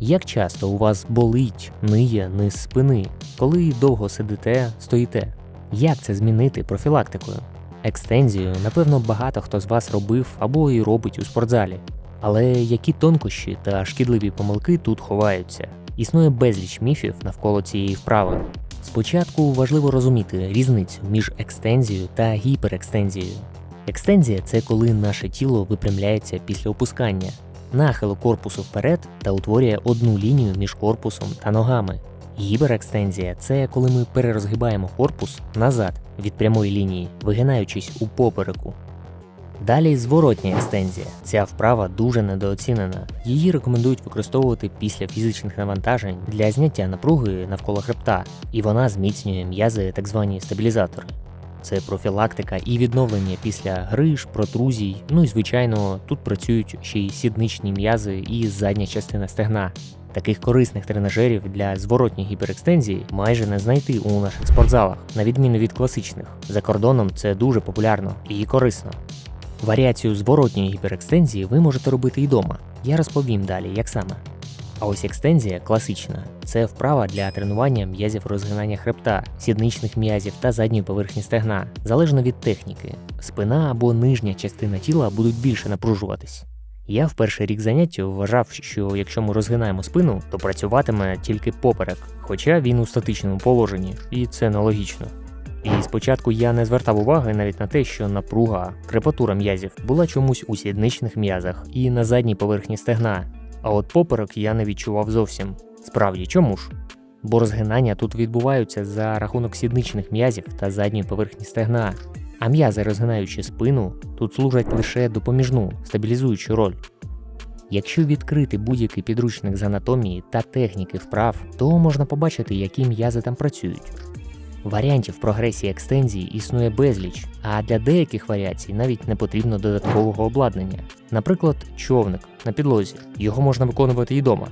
Як часто у вас болить, ниє низ спини, коли довго сидите, стоїте? Як це змінити профілактикою? Екстензію, напевно, багато хто з вас робив або і робить у спортзалі. Але які тонкощі та шкідливі помилки тут ховаються? Існує безліч міфів навколо цієї вправи. Спочатку важливо розуміти різницю між екстензією та гіперекстензією. Екстензія це коли наше тіло випрямляється після опускання, нахилу корпусу вперед та утворює одну лінію між корпусом та ногами. Гіперекстензія це коли ми перерозгибаємо корпус назад від прямої лінії, вигинаючись у попереку. Далі зворотня екстензія. Ця вправа дуже недооцінена. Її рекомендують використовувати після фізичних навантажень для зняття напруги навколо хребта, і вона зміцнює м'язи, так звані стабілізатори. Це профілактика і відновлення після гриж, протрузій. Ну і звичайно, тут працюють ще й сідничні м'язи і задня частина стегна. Таких корисних тренажерів для зворотньої гіперекстензії майже не знайти у наших спортзалах, на відміну від класичних. За кордоном це дуже популярно і корисно. Варіацію зворотньої гіперекстензії ви можете робити і вдома. Я розповім далі, як саме. А ось екстензія класична це вправа для тренування м'язів розгинання хребта, сідничних м'язів та задньої поверхні стегна, залежно від техніки. Спина або нижня частина тіла будуть більше напружуватись. Я в перший рік заняття вважав, що якщо ми розгинаємо спину, то працюватиме тільки поперек, хоча він у статичному положенні, і це нелогічно. І спочатку я не звертав уваги навіть на те, що напруга, крепатура м'язів була чомусь у сідничних м'язах і на задній поверхні стегна, а от поперек я не відчував зовсім. Справді, чому ж? Бо розгинання тут відбуваються за рахунок сідничних м'язів та задньої поверхні стегна, а м'язи, розгинаючи спину, тут служать лише допоміжну, стабілізуючу роль. Якщо відкрити будь-який підручник з анатомії та техніки вправ, то можна побачити, які м'язи там працюють. Варіантів прогресії екстензії існує безліч, а для деяких варіацій навіть не потрібно додаткового обладнання. Наприклад, човник на підлозі. Його можна виконувати і вдома.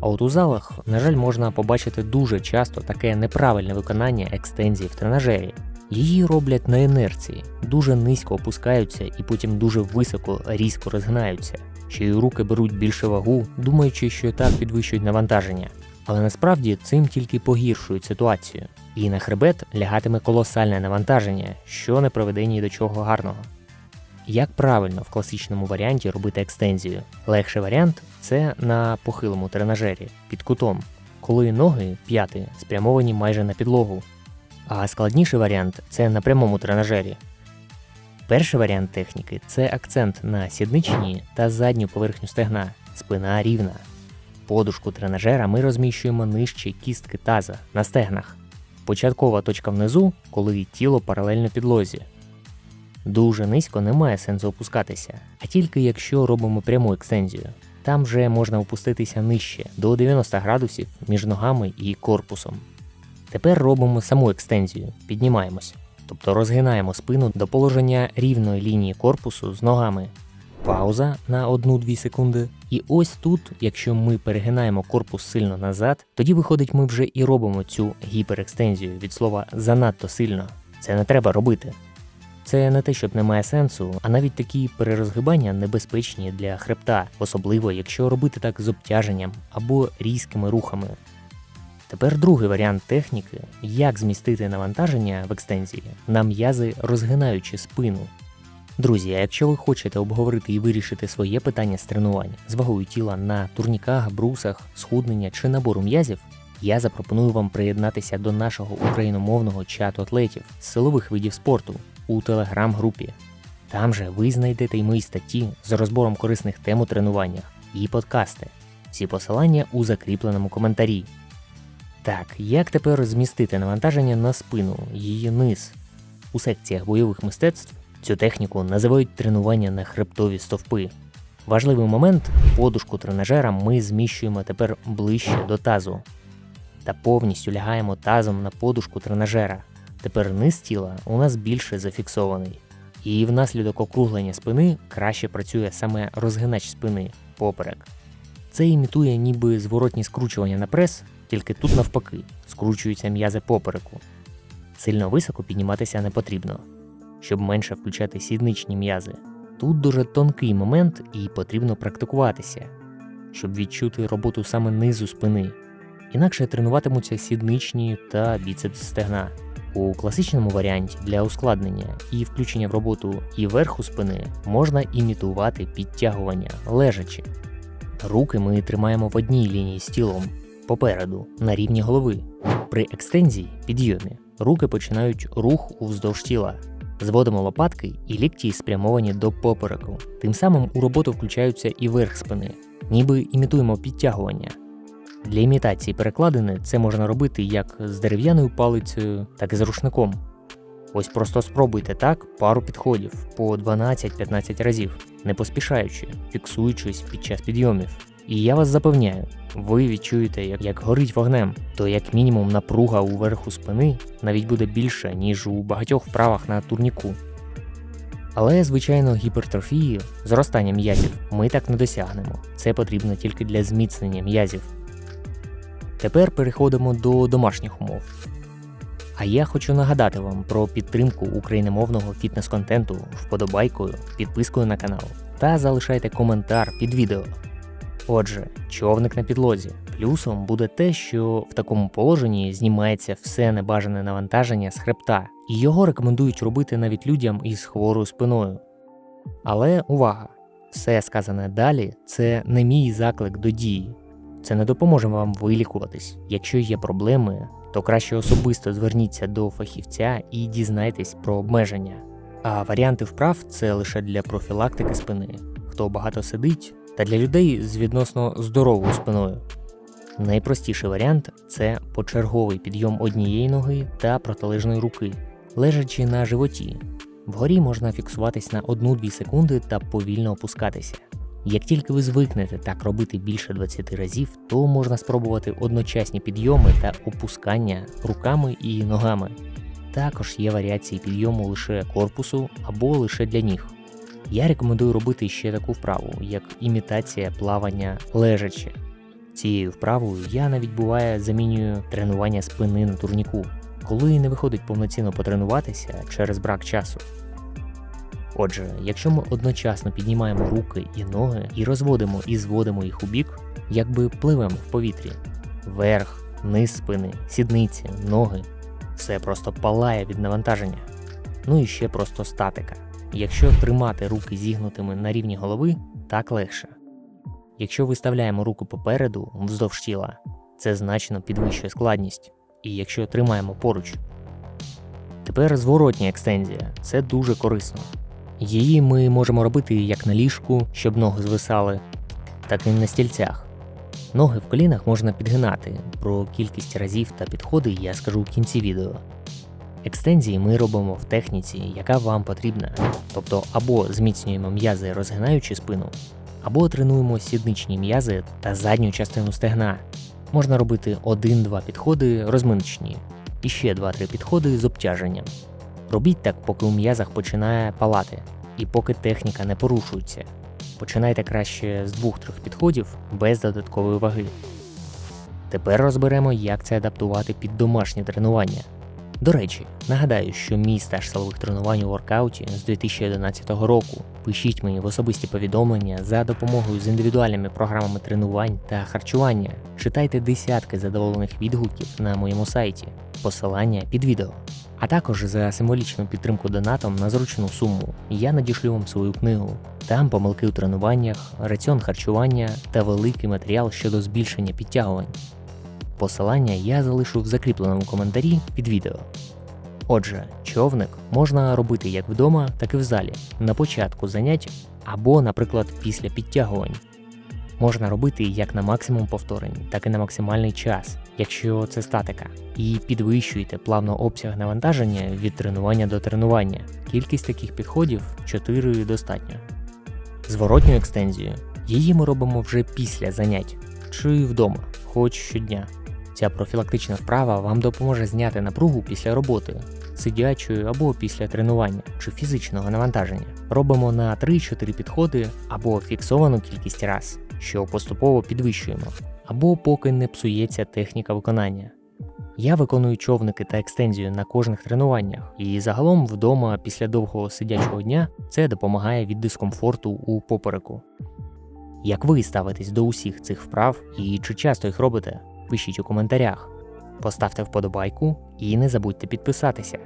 А от у залах, на жаль, можна побачити дуже часто таке неправильне виконання екстензії в тренажері. Її роблять на інерції, дуже низько опускаються і потім дуже високо різко розгинаються. Ще й руки беруть більше вагу, думаючи, що так підвищують навантаження. Але насправді цим тільки погіршують ситуацію, і на хребет лягатиме колосальне навантаження, що не приведе ні до чого гарного. Як правильно в класичному варіанті робити екстензію? Легший варіант це на похилому тренажері під кутом, коли ноги п'яти спрямовані майже на підлогу. А складніший варіант це на прямому тренажері. Перший варіант техніки це акцент на сідничні та задню поверхню стегна, спина рівна. Подушку тренажера ми розміщуємо нижче кістки таза на стегнах. Початкова точка внизу, коли тіло паралельно підлозі. Дуже низько немає сенсу опускатися, а тільки якщо робимо пряму екстензію. Там вже можна опуститися нижче до 90 градусів між ногами і корпусом. Тепер робимо саму екстензію, піднімаємось, тобто розгинаємо спину до положення рівної лінії корпусу з ногами. Пауза на 1-2 секунди. І ось тут, якщо ми перегинаємо корпус сильно назад, тоді виходить, ми вже і робимо цю гіперекстензію від слова занадто сильно. Це не треба робити. Це не те, щоб немає сенсу, а навіть такі перерозгибання небезпечні для хребта, особливо якщо робити так з обтяженням або різкими рухами. Тепер другий варіант техніки, як змістити навантаження в екстензії на м'язи, розгинаючи спину. Друзі, а якщо ви хочете обговорити і вирішити своє питання з тренувань з вагою тіла на турніках, брусах, схуднення чи набору м'язів, я запропоную вам приєднатися до нашого україномовного чату атлетів з силових видів спорту у телеграм-групі. Там же ви знайдете й мої статті з розбором корисних тем у тренуваннях і подкасти. Всі посилання у закріпленому коментарі. Так, як тепер змістити навантаження на спину, її низ? У секціях бойових мистецтв цю техніку називають тренування на хребтові стовпи. Важливий момент подушку тренажера ми зміщуємо тепер ближче до тазу та повністю лягаємо тазом на подушку тренажера. Тепер низ тіла у нас більше зафіксований. І внаслідок округлення спини краще працює саме розгинач спини поперек. Це імітує ніби зворотні скручування на прес, тільки тут навпаки скручуються м'язи попереку. Сильно високо підніматися не потрібно, щоб менше включати сідничні м'язи. Тут дуже тонкий момент і потрібно практикуватися. щоб відчути роботу саме низу спини. Інакше тренуватимуться сідничні та біцепс стегна. У класичному варіанті для ускладнення і включення в роботу і верху спини можна імітувати підтягування лежачи. Руки ми тримаємо в одній лінії з тілом попереду, на рівні голови. При екстензії підйомі руки починають рух уздовж тіла. Зводимо лопатки і лікті спрямовані до попереку. Тим самим у роботу включаються і верх спини, ніби імітуємо підтягування. Для імітації перекладини це можна робити як з дерев'яною палицею, так і з рушником. Ось просто спробуйте так пару підходів по 12-15 разів, не поспішаючи, фіксуючись під час підйомів. І я вас запевняю, ви відчуєте, як, як горить вогнем, то як мінімум напруга у верху спини навіть буде більша, ніж у багатьох вправах на турніку. Але, звичайно, гіпертрофії, зростання м'язів ми так не досягнемо. Це потрібно тільки для зміцнення м'язів. Тепер переходимо до домашніх умов. А я хочу нагадати вам про підтримку україномовного фітнес-контенту вподобайкою, підпискою на канал та залишайте коментар під відео. Отже, човник на підлозі. Плюсом буде те, що в такому положенні знімається все небажане навантаження з хребта, і його рекомендують робити навіть людям із хворою спиною. Але увага! Все сказане далі це не мій заклик до дії. Це не допоможе вам вилікуватись. Якщо є проблеми, то краще особисто зверніться до фахівця і дізнайтесь про обмеження. А варіанти вправ це лише для профілактики спини, хто багато сидить, та для людей з відносно здоровою спиною. Найпростіший варіант це почерговий підйом однієї ноги та протилежної руки, лежачи на животі. Вгорі можна фіксуватись на 1-2 секунди та повільно опускатися. Як тільки ви звикнете так робити більше 20 разів, то можна спробувати одночасні підйоми та опускання руками і ногами. Також є варіації підйому лише корпусу або лише для ніг. Я рекомендую робити ще таку вправу, як імітація плавання лежачи. Цією вправою я навіть буває замінюю тренування спини на турніку, коли не виходить повноцінно потренуватися через брак часу. Отже, якщо ми одночасно піднімаємо руки і ноги і розводимо і зводимо їх у бік, якби пливемо в повітрі, верх, низ спини, сідниці, ноги, все просто палає від навантаження. Ну і ще просто статика. Якщо тримати руки зігнутими на рівні голови, так легше. Якщо виставляємо руку попереду вздовж тіла, це значно підвищує складність. І якщо тримаємо поруч. Тепер зворотня екстензія це дуже корисно. Її ми можемо робити як на ліжку, щоб ноги звисали, так і на стільцях. Ноги в колінах можна підгинати. Про кількість разів та підходи я скажу в кінці відео. Екстензії ми робимо в техніці, яка вам потрібна. Тобто або зміцнюємо м'язи, розгинаючи спину, або тренуємо сідничні м'язи та задню частину стегна. Можна робити 1-2 підходи розминочні і ще 2-3 підходи з обтяженням. Робіть так, поки у м'язах починає палати, і поки техніка не порушується. Починайте краще з 2-3 підходів без додаткової ваги. Тепер розберемо, як це адаптувати під домашнє тренування. До речі, нагадаю, що мій стаж силових тренувань у воркауті з 2011 року. Пишіть мені в особисті повідомлення за допомогою з індивідуальними програмами тренувань та харчування. Читайте десятки задоволених відгуків на моєму сайті, посилання під відео. А також за символічну підтримку донатом на зручну суму я надішлю вам свою книгу. Там помилки у тренуваннях, раціон харчування та великий матеріал щодо збільшення підтягувань. Посилання я залишу в закріпленому коментарі під відео. Отже, човник можна робити як вдома, так і в залі, на початку занять або, наприклад, після підтягувань. Можна робити як на максимум повторень, так і на максимальний час, якщо це статика, і підвищуєте плавно обсяг навантаження від тренування до тренування. Кількість таких підходів 4 достатньо. Зворотню екстензію її ми робимо вже після занять чи вдома, хоч щодня. Ця профілактична вправа вам допоможе зняти напругу після роботи, сидячої або після тренування чи фізичного навантаження. Робимо на 3-4 підходи або фіксовану кількість раз, що поступово підвищуємо, або поки не псується техніка виконання. Я виконую човники та екстензію на кожних тренуваннях, і загалом вдома після довгого сидячого дня це допомагає від дискомфорту у попереку. Як ви ставитесь до усіх цих вправ і чи часто їх робите? Пишіть у коментарях. Поставте вподобайку і не забудьте підписатися.